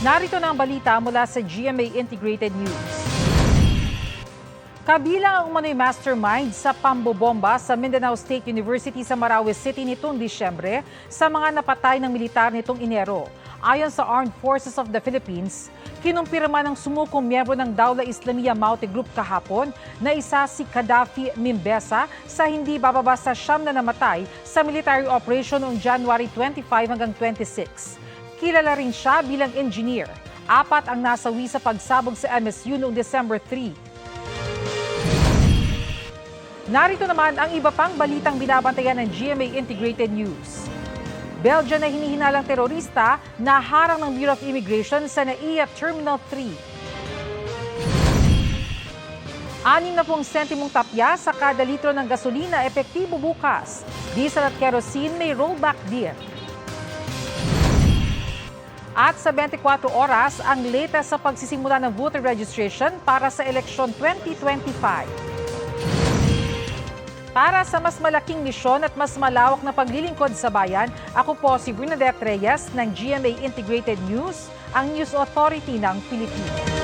Narito na ang balita mula sa GMA Integrated News. Kabilang ang umano'y mastermind sa pambobomba sa Mindanao State University sa Marawi City nitong Disyembre sa mga napatay ng militar nitong Enero. Ayon sa Armed Forces of the Philippines, kinumpirma ng sumukong miyembro ng Daula Islamia Maute Group kahapon na isa si Gaddafi Mimbesa sa hindi bababa sa siyam na namatay sa military operation noong January 25 hanggang 26. Kilala rin siya bilang engineer. Apat ang nasawi sa pagsabog sa MSU noong December 3. Narito naman ang iba pang balitang binabantayan ng GMA Integrated News. Belgian na hinihinalang terorista na harang ng Bureau of Immigration sa NAIA Terminal 3. Anim na pong sentimong tapya sa kada litro ng gasolina epektibo bukas. Diesel at kerosene may rollback din. At sa 24 oras, ang latest sa pagsisimula ng voter registration para sa eleksyon 2025. Para sa mas malaking misyon at mas malawak na paglilingkod sa bayan, ako po si Bernadette Reyes ng GMA Integrated News, ang News Authority ng Pilipinas.